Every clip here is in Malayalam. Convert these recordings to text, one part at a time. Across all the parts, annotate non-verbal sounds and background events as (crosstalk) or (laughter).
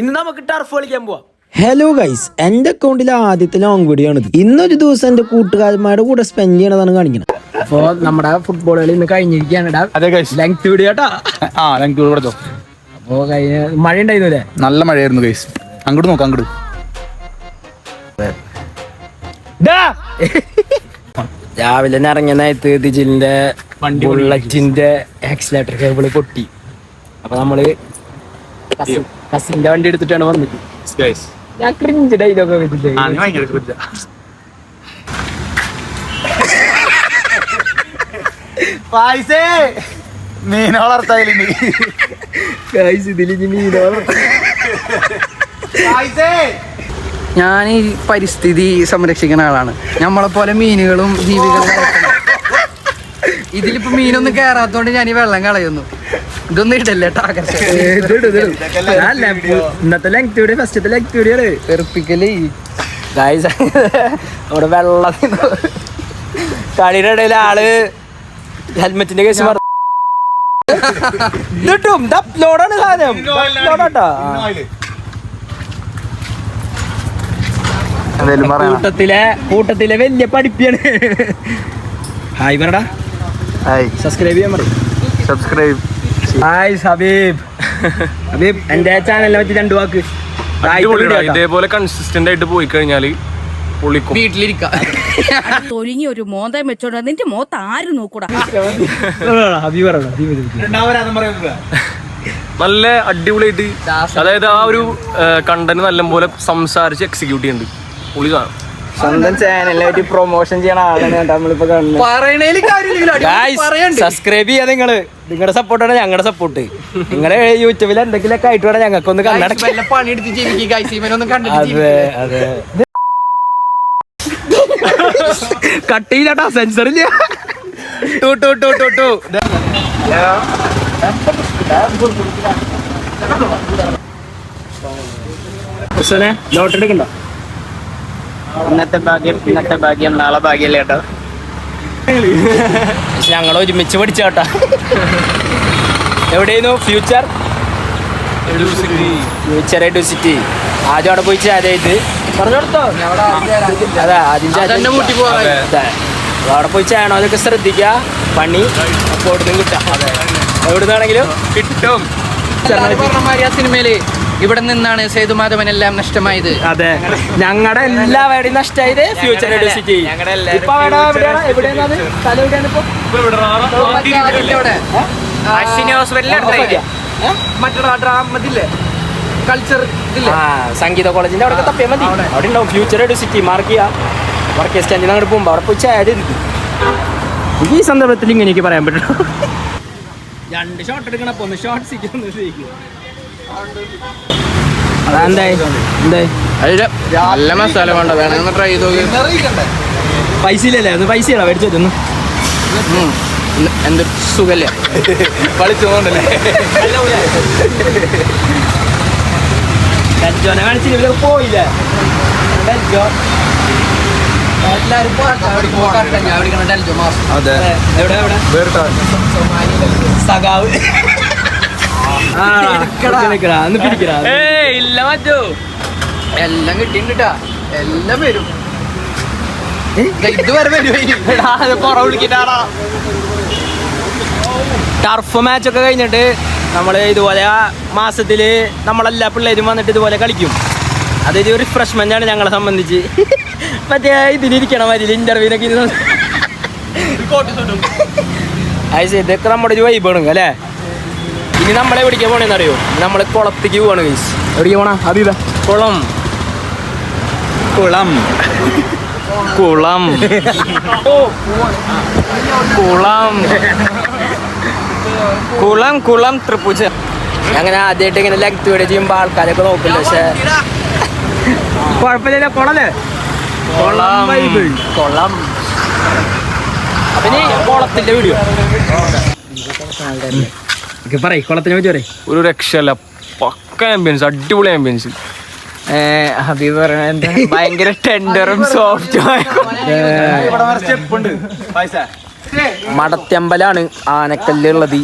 ഇന്ന് നമുക്ക് ടർഫ് കളിക്കാൻ പോവാം. ഹലോ ഗൈസ് എന്റെ അക്കൗണ്ടിലെ ആദ്യത്തെ ലോങ് വീഡിയോ ആണ് ഇന്നൊരു ദിവസം എന്റെ കൂട്ടുകാരന്മാരുടെ കൂടെ സ്പെൻഡ് ചെയ്യണതാണ് കാണിക്കുന്നത് അപ്പോ നമ്മുടെ ഫുട്ബോൾ കളി ഇന്ന് കഴിഞ്ഞിരിക്കുകയാണ് ലെങ്ത് വീഡിയോ കേട്ടോ ആ കൊടുത്തോ അപ്പോ കഴിഞ്ഞ മഴ ഉണ്ടായിരുന്നു അല്ലേ? നല്ല മഴയായിരുന്നു ഗൈസ് അങ്ങോട്ട് നോക്കാം അങ്ങോട്ട്. രാവിലെ ഇറങ്ങിയ നേരത്ത് ദിജിലിന്റെ ബുള്ളറ്റിന്റെ ആക്സിലേറ്റർ കേബിൾ പൊട്ടി. അപ്പൊ നമ്മൾ കസിന്റെ വണ്ടി എടുത്തിട്ടാണ് വന്നത്. ഞാൻ ക്രിഞ്ച് ഡൈലൊക്കെ പായസേ! മീൻ വളർത്തായില്ലേ ഗൈസ് ഇതിൽ ഇനി മീനോ ഞാൻ ഈ പരിസ്ഥിതി സംരക്ഷിക്കുന്ന ആളാണ്. നമ്മളെ പോലെ മീനുകളും ജീവികളും. (laughs) ഇതിലിപ്പോ മീനൊന്നും കേറാത്തോണ്ട് ഞാൻ ഈ വെള്ളം കളയുന്നു. ഇതൊന്നും ഇടല്ലേ ഇന്നത്തെ ലെങ്ത് വീഡിയോ ഫസ്റ്റത്തെ ലെങ്ത് വീഡിയോ വെറുപ്പിക്കൽ. ഗൈസ് നമ്മുടെ വെള്ളം കളിയുടെ ഇടയിൽ ആൾ ഹെൽമെറ്റിന്റെ കേസ് പറഞ്ഞു ഇതിട്ടും. ലോഡാണ് സാധനം. ലോഡാട്ടാ കൂട്ടത്തിലെ കൂട്ടത്തിലെ വലിയ പഠിപ്പിയാണ്. ഹായ് പറടാ. ഹായ് സബ്സ്ക്രൈബ് ചെയ്യാൻ പറയും സബ്സ്ക്രൈബ് ഹായ് ഹബീബ് ഹബീബ് എന്റെ ചാനലിനെ പറ്റി രണ്ടു വാക്ക്. അടിപൊളിയാ. ഇതേപോലെ കൺസിസ്റ്റന്റ് ആയിട്ട് പോയി കഴിഞ്ഞാൽ വീട്ടിലിരിക്ക. തൊലിഞ്ഞ ഒരു മോന്തം വെച്ചോണ്ട് നിന്റെ മോത്ത് ആര് നോക്കൂടാ? നല്ല അടിപൊളിയായിട്ട് അതായത് ആ ഒരു കണ്ടന്റ് നല്ല പോലെ സംസാരിച്ച് എക്സിക്യൂട്ട് ചെയ്യുന്നുണ്ട് പുള്ളി സാധനം സ്വന്തം ചാനലായിട്ട് പ്രൊമോഷൻ ചെയ്യണ ആളാണ് നമ്മളിപ്പോ കാണുന്നത് സബ്സ്ക്രൈബ് ചെയ്യാ നിങ്ങൾ നിങ്ങളുടെ സപ്പോർട്ടാണ് ഞങ്ങളുടെ സപ്പോർട്ട് നിങ്ങളെ യൂട്യൂബിൽ എന്തെങ്കിലുമൊക്കെ ആയിട്ട് വേണം ഞങ്ങൾക്ക് ഒന്ന് കണ്ണടക്കി വല്ല പണിയെടുത്ത് ജീവിക്കുക ഗൈസ് ഇവനൊന്നും കണ്ടിട്ട് അതെ ജീവിക്കുക. അതെ കട്ട് ചെയ്തട്ടാ സെൻസർ ഇല്ല two two two two two lot എടുക്കണ്ടോ ഇന്നത്തെ ഭാഗ്യം ഇന്നത്തെ ഭാഗ്യം നാളെ ഭാഗ്യല്ലേ കേട്ടോ ഞങ്ങൾ ഒരുമിച്ച് പഠിച്ച കേട്ടാ എവിടെയായിരുന്നു ഫ്യൂച്ചർ ഫ്യൂച്ചർ എഡുസിറ്റി ആദ്യം അവിടെ പോയി ചാരായിട്ട് പറഞ്ഞു കൊടുത്തോ അതെ ആദ്യം അതെന്നെ കൂട്ടി പോവാൻ അതെ. അവിടെ പോയി ചെയ്യണോ. അതൊക്കെ ശ്രദ്ധിക്കുക. പണി അപ്പോൾ ഇവിടുന്ന് കിട്ടാം. എവിടുന്നാണെങ്കിലും കിട്ടും. സിനിമയിൽ ഇവിടെ നിന്നാണ് സേതുമാധവൻ എല്ലാം നഷ്ടമായത്. അതെ. ഞങ്ങളുടെ എല്ലാ എല്ലാവരുടെയും നഷ്ടമായത് ഫ്യൂച്ചർ ഇപ്പൊ അശ്വിനി കൾച്ചർ സംഗീത കോളേജിന്റെ അവിടെ തപ്പിയാൽ മതി. അവിടെ. ഉണ്ടാവും. ഫ്യൂച്ചർ സിറ്റി മാർക്ക് ചെയ്യാം. വർക്ക് സ്റ്റാൻഡിൽ അങ്ങോട്ട് പോകുമ്പോൾ അവിടെ പോയി ചായ ഇരിക്കും ഈ സന്ദർഭത്തിൽ ഇങ്ങനെ എനിക്ക് പറയാൻ പറ്റും രണ്ട് ഷോട്ട് എടുക്കണം ഒന്ന് ഷോർട്ട് അതെന്തായി എന്തായി നല്ല മസാല വേണ്ട. വേണമെന്ന് ട്രൈ ചെയ്ത് പൈസ ഇല്ലല്ലേ ഒന്ന് പൈസ ഇടാ മേടിച്ചു ഒന്ന് എന്ത് സുഖല്ലേ? കളിച്ചു പോകണ്ടല്ലേ? ഡൽജോനെ കാണിച്ചില്ല? പോയില്ലേ? സഖാവ് ആ, നിക്കടാ, ഒന്ന് പിടിക്കടാ. ഇല്ല മറ്റോ എല്ലാം കിട്ടിയിട്ടാ എല്ലാം വരും. ഇതുവരെ വരും. ടർഫ് മാച്ച് ഒക്കെ കഴിഞ്ഞിട്ട് നമ്മൾ ഇതുപോലെ ആ മാസത്തിൽ നമ്മളെല്ലാ പിള്ളേരും വന്നിട്ട് ഇതുപോലെ കളിക്കും. അതൊരു റിഫ്രഷ്മെന്റ് ആണ് ഞങ്ങളെ സംബന്ധിച്ച്. മറ്റേ ഇതിലിരിക്കണം അതിൽ ഇന്റർവ്യൂനൊക്കെ ഇരുന്ന് അത് ശരി, ഇതൊക്കെ നമ്മുടെ ഒരു വൈബാണ് അല്ലേ? ഇനി നമ്മളെ പിടിക്കാൻ പോണേന്ന് അറിയോ നമ്മൾ കുളത്തേക്ക് പോവാണ് ഗൈസ് എവിടേക്ക് പോണ? അതീത കുളം. കുളം. കുളം. ഓ, കുളം. കുളം കുളം ത്രിപ്പൂച്ച അങ്ങനെ ആദ്യമായിട്ട് ഇങ്ങനെ ലെങ്ത് വീഡിയോ ചെയ്യുമ്പോൾ ആൾക്കാരൊക്കെ നോക്കില്ല പക്ഷെ കുഴപ്പമില്ല കുളല്ലേ? കുളം. കുളം അപ്പൊ ഇനി കുളത്തിന്റെ വീഡിയോ പറയ് കുളത്തിനെ പറ്റി പറയ് ഒരു രക്ഷയല്ല. പക്ക ആംബിയൻസ് അടിപൊളി ആംബിയൻസ് ഹബീബ് പറയണ (laughs) ഭയങ്കര ടെൻഡറും സോഫ്റ്റും ഇവിടെ സ്റ്റെപ്പ് ഉണ്ട്. പൈസ. മടത്തമ്പലാണ് ആനക്കല്ലുള്ളത്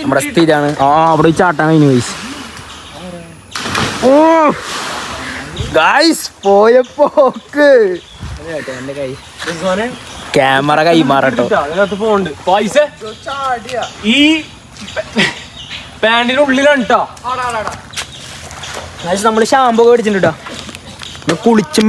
നമ്മുടെ സ്ഥിരാണ് ആ അവിടെ ചാട്ടാൻ കഴിഞ്ഞു വയസ്സ് ഓ ഗായ്സ് പോയ പോക്ക്. ക്യാമറ കൈമാറട്ടോ. പൈസ. ഈ പാന്റിന്റെ ഉള്ളിലാണ് കേട്ടോ ഗൈസ് നമ്മൾ ഷാമ്പു ഒക്കെ മേടിച്ചിട്ടുണ്ട്? കേട്ടോ കുളിച്ചും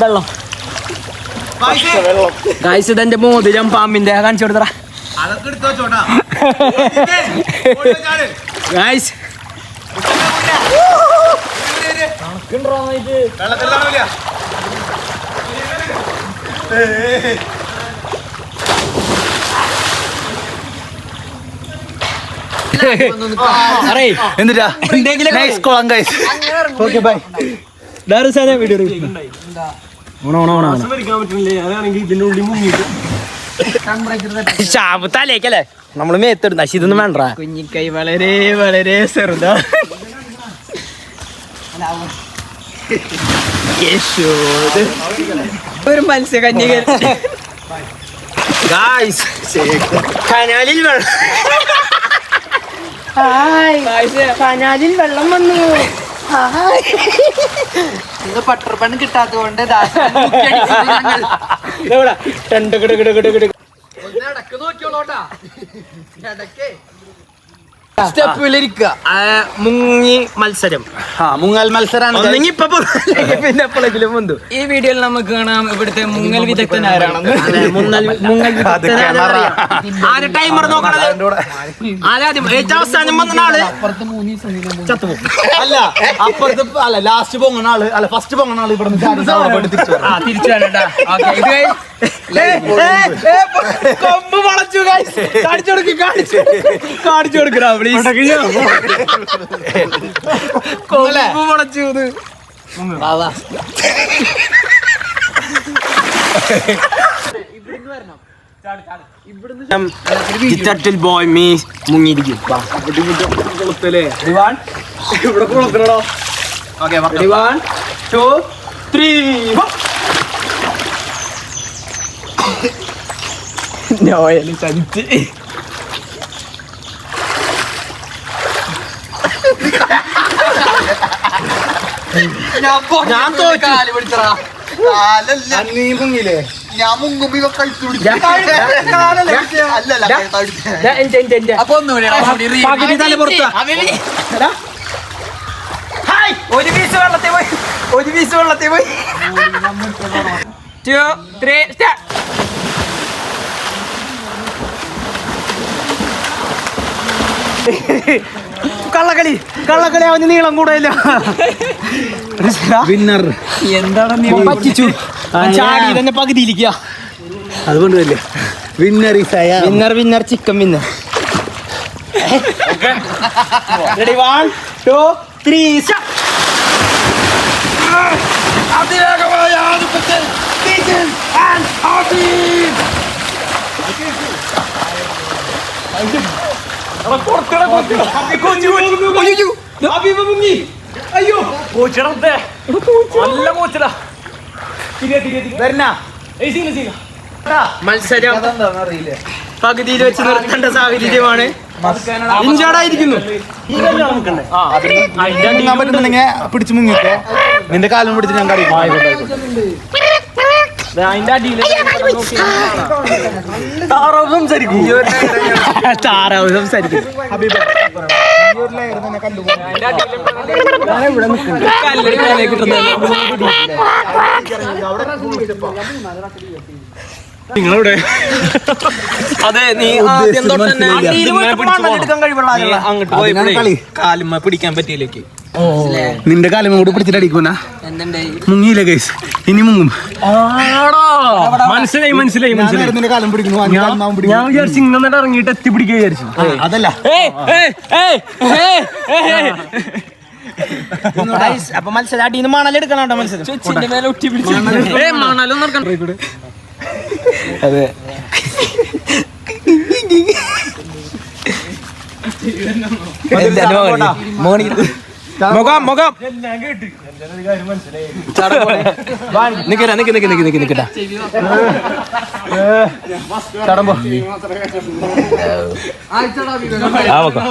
വെള്ളം. ഗായ്സ് ഇതെന്റെ മോതിരം പാമ്പിന്റെ. കാണിച്ചു കൊടുത്തറ ഗായ്സ് (laughs) എന്തെങ്കിലും nice guys okay bye video തലേക്കല്ലേ നമ്മൾ മേത്തെടുന്ന പക്ഷെ ഇതൊന്നും വേണ്ട കുഞ്ഞിക്കൈ വളരെ വളരെ ചെറുതാ. ഒരു മത്സ്യകന്യകൻ. കനാലിൽ വെള്ളം. കനാലിൽ വെള്ളം വന്നു. ഇത് പട്ടർ പണ്ണ് കിട്ടാത്തതുകൊണ്ട് ദാസൻ മുക്കി അടിക്കുന്നു ഞങ്ങൾ. ഇതെവിടാ? ടണ്ട് കിട് കിട് കിട് കിട്. ഒന്ന് ഇടയ്ക്ക് നോക്കിയോളോട്ടാ. ഇടക്കേ. സ്റ്റെപ്പിലിരിക്കുക ആ, മുങ്ങി മത്സരം. ആ മുങ്ങൽ മത്സരം അല്ലെങ്കിൽ പിന്നെ എപ്പോഴെങ്കിലും മുന്തു ഈ വീഡിയോയിൽ നമുക്ക് കാണാം ഇവിടുത്തെ മുങ്ങൽ വിദഗ്ധൻ ആരാണെന്ന്. മുങ്ങൽ. ആര് ടൈമർ നോക്കണത്. ആരാദ്യം? ഏറ്റവും അവസാനം വന്ന ആൾ? ചത്തുപോകും അല്ല അപ്പുറത്ത് അല്ല ലാസ്റ്റ് പൊങ്ങണ ആൾ അല്ല ഫസ്റ്റ് പൊങ്ങണ ആൾ ഇവിടെ തിരിച്ചു വരാം. ആ തിരിച്ചു വേണ്ട കൊമ്പ് വളച്ചു. കാണിച്ചു കൊടുക്ക് കാണിച്ചു കാണിച്ചു കൊടുക്കണം പ്ലീസ് ിൽ ബോയ് മീ മുങ്ങിയിരിക്കും. ഇവിടെ കൊളുത്തണോ? ചതിച്ച്. ഞാൻ തോറ്റു. നീ മുങ്ങില്ലേ ഞാൻ മുങ്ങുമ്പോ ഇവ എന്റെ എന്റെ അപ്പൊ ഒരു പീസ് വെള്ളത്തിൽ പോയി. ഒരു പീസ് വെള്ളത്തിൽ പോയി. ടു ത്രീ സ്റ്റാർട്ട് കള്ളക്കളി കള്ളക്കളി അവന് നീളം കൂടെയില്ല വിന്നർ പറ്റിച്ചു? ചാടി തന്നെ അതുകൊണ്ട് winner winner winner chicken winner ready one two three അതിവേഗമായ ആധിപത്യത്തിൽ Pigeon and Habib. ഹബീബ് മുങ്ങി. അയ്യോ. കോച്ചിടത്തെ നല്ല കോച്ചടാ മത്സരം പകുതിയിൽ വെച്ച് നിർത്തേണ്ട സാഹചര്യമാണ്. ഇഞ്ചാടായിരിക്കുന്നു. പിടിച്ചു മുങ്ങിക്കോ നിന്റെ കാലം പിടിച്ച് ഞാൻ കറിയും അടിയിൽ താറാവ് സംസാരിക്കും. താറാവ് സംസാരിക്കും. നിങ്ങളെവിടെ? അതെ നീ. അങ്ങോട്ട് പോയി. കാലുമ്മ പിടിക്കാൻ പറ്റിയില്ലേക്ക്. നിന്റെ കാലം കൂടി പിടിച്ചിട്ട് അടിക്കുന്ന മുങ്ങിയില്ല കേസ് ഇനി മുങ്ങും. മനസ്സിലായി മനസ്സിലായി മനസ്സിലായി. നിന്റെ കാലം പിടിക്കുന്നു. അഞ്ച് കാലം ഞാൻ. വിചാരിച്ചു ഇങ്ങനെ ഇറങ്ങിയിട്ട് എത്തിപ്പിടിക്കുക വിചാരിച്ചു. അതല്ല. അപ്പൊ മത്സരം അടിയിൽ നിന്ന് മണലെടുക്കണം കേട്ടോ മത്സരം. മണലൊന്നും അതെ. മുഖം മുഖം നിക്കട നിക്ക് നിക്ക് നിക്ക് നിക്ക് നിക്കട ചടമ്പോ ആ മുഖം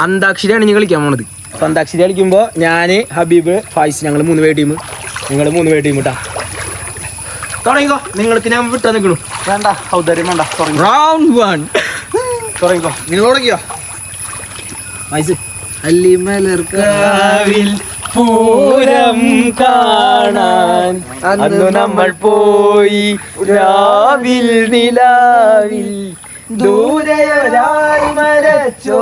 അന്താക്ഷരിയാണ് ഇനി കളിക്കാൻ പോണത് അപ്പൊ അന്താക്ഷരി കളിക്കുമ്പോ ഞാൻ ഹബീബ് ഫായിസ് ഞങ്ങൾ മൂന്ന് പേ ടീം നിങ്ങൾ മൂന്ന് പേ ടീം കേട്ടാ തുടങ്ങിക്കോ. നിങ്ങൾക്ക് ഞാൻ വിട്ടാ നിൽക്കണു വേണ്ട ഔദര്യം വേണ്ട തുടങ്ങി. റൗണ്ട് വൺ തുടങ്ങിക്കോ. നിങ്ങൾ തുടങ്ങിയോ? വയസ്സ്. അല്ലിമലർക്കാവിൽ പൂരം കാണാൻ. അന്ന് നമ്മൾ പോയി രാവിൽ നിലാവിൽ. ദൂരയൊരായി മരച്ചോട്ടിലിരുന്ന്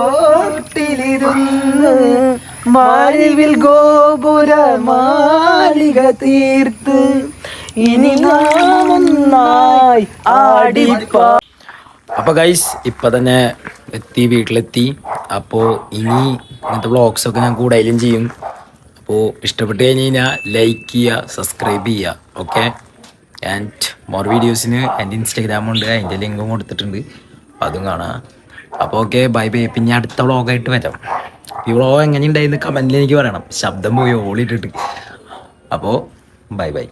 മാരിവിൽ ഗോപുര മാളിക തീർത്ത് ഇനി നാമൊന്നായി ആടിപ്പാ. അപ്പോൾ ഗൈസ് ഇപ്പൊ തന്നെ എത്തി വീട്ടിലെത്തി. അപ്പോൾ ഇനി ഇങ്ങനത്തെ വ്ളോഗ്സൊക്കെ ഞാൻ കൂടുതലും ചെയ്യും. അപ്പോൾ ഇഷ്ടപ്പെട്ട് കഴിഞ്ഞ് കഴിഞ്ഞാൽ ലൈക്ക് ചെയ്യുക സബ്സ്ക്രൈബ് ചെയ്യുക ഓക്കെ ആൻഡ് മോർ വീഡിയോസിന് എന്റെ ഇൻസ്റ്റാഗ്രാം ഉണ്ട് അതിന്റെ ലിങ്കും കൊടുത്തിട്ടുണ്ട്. അതും കാണാം. അപ്പോൾ ഓക്കെ ബൈ ബൈ പിന്നെ അടുത്ത വ്ളോഗായിട്ട് വരാം. ഈ വ്ളോഗ് എങ്ങനെയുണ്ടായിരുന്നു കമന്റിൽ എനിക്ക് പറയണം. ശബ്ദം പോയി ഓളിട്ടിട്ട് അപ്പോൾ ബൈ ബൈ